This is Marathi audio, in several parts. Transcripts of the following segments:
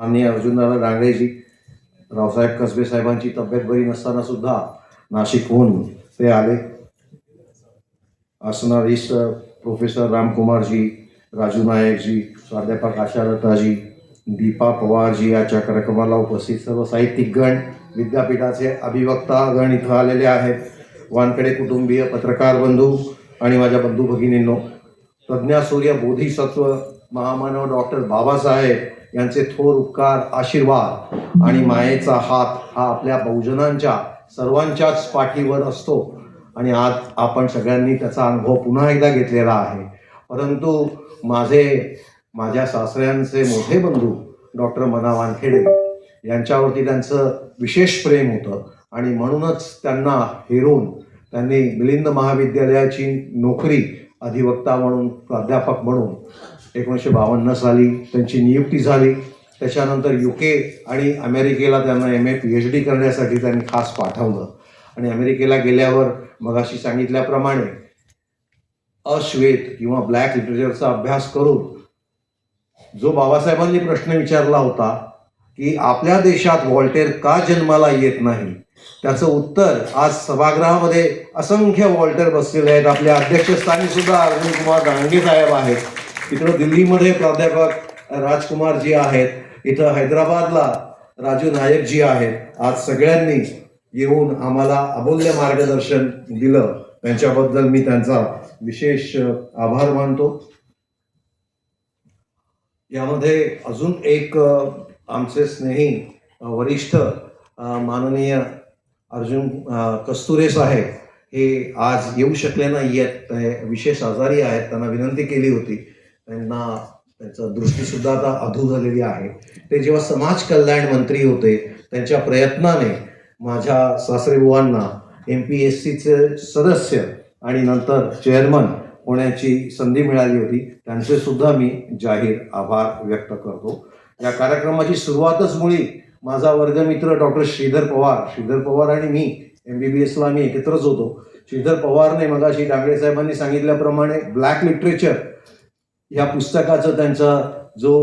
माननीय अर्जुनदादा डांगरेजी रावसाहेब कसबे साहेबांची तब्येत बरी नसताना सुद्धा नाशिकहून ते आले. असणारी प्रोफेसर रामकुमारजी राजू नायकजी प्राध्यापक आशालताजी दीपा पवारजी याच्या कार्यक्रमाला उपस्थित सर्व साहित्यिकगण विद्यापीठाचे अभिवक्तागण इथं आलेले आहेत. वानकडे कुटुंबीय पत्रकार बंधू आणि माझ्या बंधू भगिनींनो प्रज्ञासूर्य बोधिसत्व महामानव डॉक्टर बाबासाहेब यांचे थोर उपकार आशीर्वाद आणि मायेचा हात हा आपल्या बहुजनांच्या सर्वांच्याच पाठीवर असतो. आणि आज आपण सगळ्यांनी त्याचा अनुभव पुन्हा एकदा घेतलेला आहे. परंतु माझे माझ्या सासऱ्यांचे मोठे बंधू डॉक्टर मना वानखेडे यांच्यावरती त्यांचं विशेष प्रेम होतं. आणि म्हणूनच त्यांना हेरून त्यांनी मिलिंद महाविद्यालयाची नोकरी अधिवक्ता म्हणून प्राध्यापक म्हणून एकोणीसशे बावन्न साली त्यांची नियुक्ती झाली. त्याच्यानंतर यू के आणि अमेरिकेला त्यांना M A P H D करण्यासाठी त्यांनी खास पाठवलं. आणि अमेरिकेला गेल्यावर मगाशी सांगितल्याप्रमाणे अश्वेत किंवा ब्लॅक लिटरेचरचा अभ्यास करून जो बाबासाहेबांनी प्रश्न विचारला होता की आपल्या देशात वॉल्टेर का जन्माला येत नाही? त्याचं उत्तर आज सभागृहामध्ये असंख्य वॉल्टेर बसलेले आहेत. आपल्या अध्यक्षस्थानी सुद्धा अरविंद कुमार दांडगे साहेब आहेत. इकडं दिल्लीमध्ये प्राध्यापक राजकुमार जी आहेत इथं हैदराबादला राजू नायकजी आहेत आज सगळ्यांनी येऊन आम्हाला अमूल्य मार्गदर्शन दिलं. त्यांच्याबद्दल मी त्यांचा विशेष आभार मानतो. यामध्ये अजून एक आमचे स्नेही वरिष्ठ माननीय अर्जुन कस्तुरे साहेब हे आज येऊ शकले नाही आहेत विशेष आजारी आहेत त्यांना विनंती केली होती. त्यांना त्यांचा दृष्टीसुद्धा आता अधू झालेली आहे. ते जेव्हा समाज कल्याण मंत्री होते त्यांच्या प्रयत्नाने माझ्या सासरेबुवांना एम पी एस सीचे सदस्य आणि नंतर चेअरमन होण्याची संधी मिळाली होती त्यांचे सुद्धा मी जाहीर आभार व्यक्त करतो. या कार्यक्रमाची सुरुवातच मुळी माझा वर्गमित्र डॉक्टर श्रीधर पवार श्रीधर पवार आणि मी एम बी बी एसला आम्ही एकत्रच होतो. श्रीधर पवारने मगाशी डांगरे साहेबांनी सांगितल्याप्रमाणे ब्लॅक लिटरेचर या पुस्तकाचं त्यांचा जो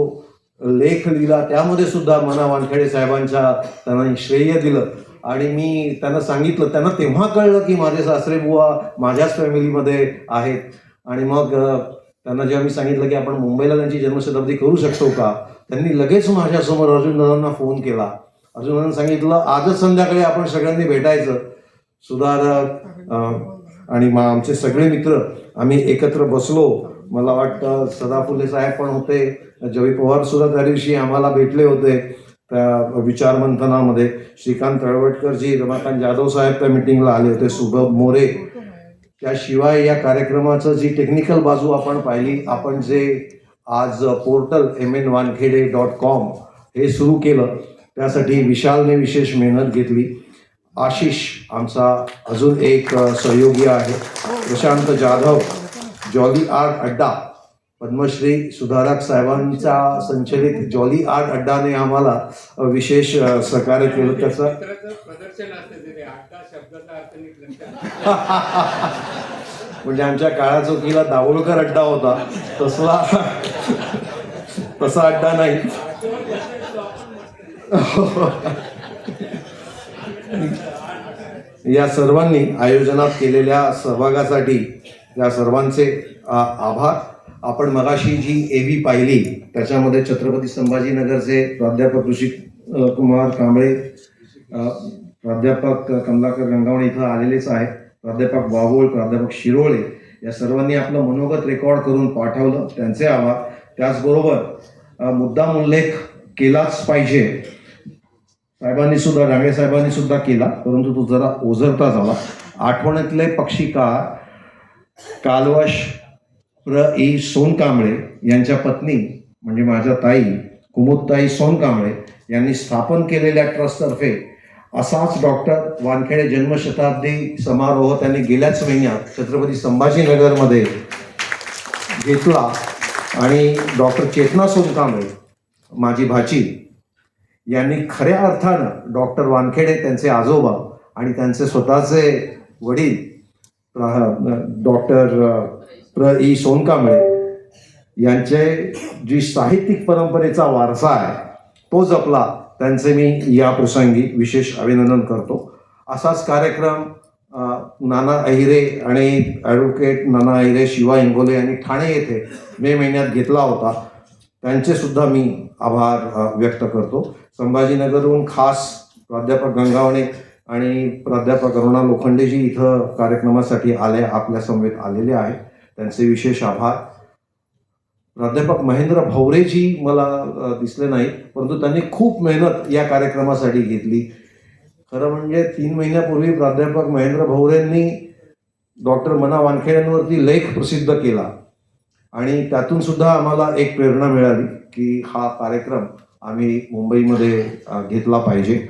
लेख लिहिला त्यामध्ये सुद्धा मना वानखेडे साहेबांच्या त्यांना श्रेय दिलं. आणि मी त्यांना सांगितलं त्यांना तेव्हा कळलं की माझे सासरे बुवा माझ्याच फॅमिलीमध्ये आहेत. आणि मग त्यांना जेव्हा मी सांगितलं की आपण मुंबईला त्यांची जन्मशताब्दी करू शकतो का? त्यांनी लगेच माझ्यासमोर अर्जुनदादांना फोन केला. अर्जुनदादांना सांगितलं आजच संध्याकाळी आपण सगळ्यांनी भेटायचं. सुधारक आणि मग आमचे सगळे मित्र आम्ही एकत्र बसलो. मला वाटतं सदा फुले साहेब पण होते. जवी पवार सुद्धा त्या दिवशी आम्हाला भेटले होते त्या विचार मंथनामध्ये श्रीकांत तळवटकरजी रमाकांत जाधव साहेब त्या मिटिंगला आले होते. सुभम मोरे. त्याशिवाय या कार्यक्रमाचं जी टेक्निकल बाजू आपण पाहिली आपण जे आज portal M N Wankhede dot com हे सुरू केलं त्यासाठी विशालने विशेष मेहनत घेतली. आशिष आमचा अजून एक सहयोगी आहे. प्रशांत जाधव जॉली आर्ट अड्डा पद्मश्री सुधारक साहेबांचा संचलित जॉली आर्ट अड्डाने आम्हाला विशेष सहकार्य केलं त्याचं. म्हणजे आमच्या काळा चौकीला दाभोळकर अड्डा होता तसला तसा अड्डा नाही. या सर्वांनी आयोजनात केलेल्या सहभागासाठी या सर्वांचे आभार. आपण मगाशी जी एव्ही पाहिली त्याच्यामध्ये छत्रपती संभाजीनगरचे प्राध्यापक ऋषी कुमार कांबळे प्राध्यापक कमलाकर गंगावणे इथं आलेलेच आहेत. प्राध्यापक बाबोळ प्राध्यापक शिरोळे या सर्वांनी आपलं मनोगत रेकॉर्ड करून पाठवलं. त्यांचे आभार. त्याचबरोबर मुद्दाम उल्लेख केलाच पाहिजे. साहेबांनी सुद्धा डांगे साहेबांनी सुद्धा केला परंतु तो जरा ओझरता झाला. आठवणीतले पक्षीकार कालवश प्र ई सोनकांबळे यांच्या पत्नी म्हणजे माझ्या ताई कुमुदताई सोनकांबळे यांनी स्थापन केलेल्या ट्रस्टतर्फे असाच डॉक्टर वानखेडे जन्मशताब्दी समारोह त्यांनी गेल्याच महिन्यात छत्रपती संभाजीनगरमध्ये घेतला. आणि डॉक्टर चेतना सोनकांबळे माझी भाची यांनी खऱ्या अर्थानं डॉक्टर वानखेडे त्यांचे आजोबा आणि त्यांचे स्वतःचे वडील डॉक्टर प्र. ई. सोनकांबळे यांचे जी साहित्यिक परंपरेचा वारसा आहे तो जपला त्यांचे मी या प्रसंगी विशेष अभिनंदन करतो. असाच कार्यक्रम नाना अहिरे आणि ॲडव्होकेट नाना अहिरे शिवा इंगोले यांनी ठाणे येथे मे महिन्यात घेतला होता. त्यांचे सुद्धा मी आभार व्यक्त करतो. संभाजीनगरहून खास प्राध्यापक गंगावणे आणि प्राध्यापक अरुणा लोखंडेजी इथं कार्यक्रमासाठी आले आपल्या समवेत आलेले आहेत. त्यांचे विशेष आभार. प्राध्यापक महेंद्र भवरेजी मला दिसले नाही परंतु त्यांनी खूप मेहनत या कार्यक्रमासाठी घेतली. खरं म्हणजे तीन महिन्यापूर्वी प्राध्यापक महेंद्र भवरेंनी डॉक्टर मना वानखेड्यांवरती लेख प्रसिद्ध केला. आणि त्यातून सुद्धा आम्हाला एक प्रेरणा मिळाली की हा कार्यक्रम आम्ही मुंबईमध्ये घेतला पाहिजे.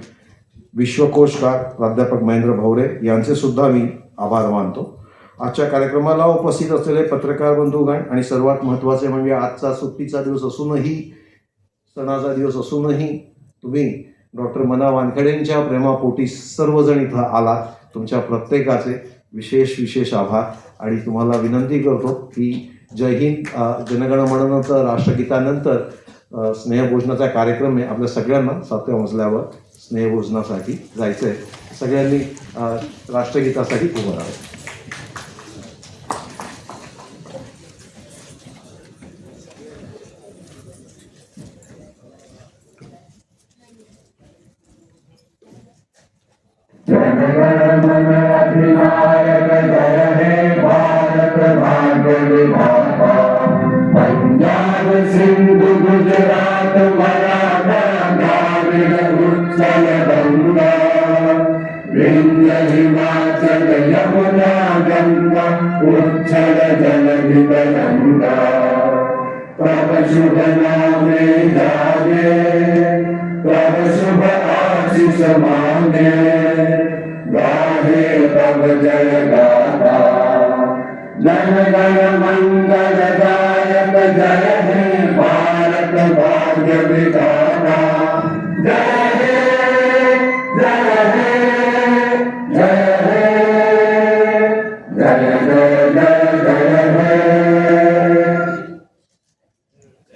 विश्वकोशकार प्राध्यापक महेंद्र भवरे यांचे सुद्धा मी आभार मानतो. आजच्या कार्यक्रमाला उपस्थित असलेले पत्रकार बंधूगण आणि सर्वात महत्त्वाचे म्हणजे आजचा सुट्टीचा दिवस असूनही सणाचा दिवस असूनही तुम्ही डॉक्टर मना वानखेडेंच्या प्रेमापोटी सर्वजण इथं आलात. तुमच्या प्रत्येकाचे विशेष विशेष आभार. आणि तुम्हाला विनंती करतो की जय हिंद जनगणमनानंतर राष्ट्रगीतानंतर स्नेहभोजनाचा कार्यक्रम आहे आपल्या सगळ्यांना सातव्या मजल्यावर स्नेहभोजनासाठी जायचं आहे सगळ्यांनी राष्ट्रगीतासाठी उभं राहावं पंजाब सिंधु गुजरात मराठा द्राविड उत्कल गंगा विंध्य हिमाचल यमुना गंगा उच्छल जलधि गंगा तब शुभ नामे जागे प्रभ शुभ आशीष मांगे। गाहे प्रभ जय गाता जन गण मंगल दायक जय हे भारत भाग्य विधाता। जय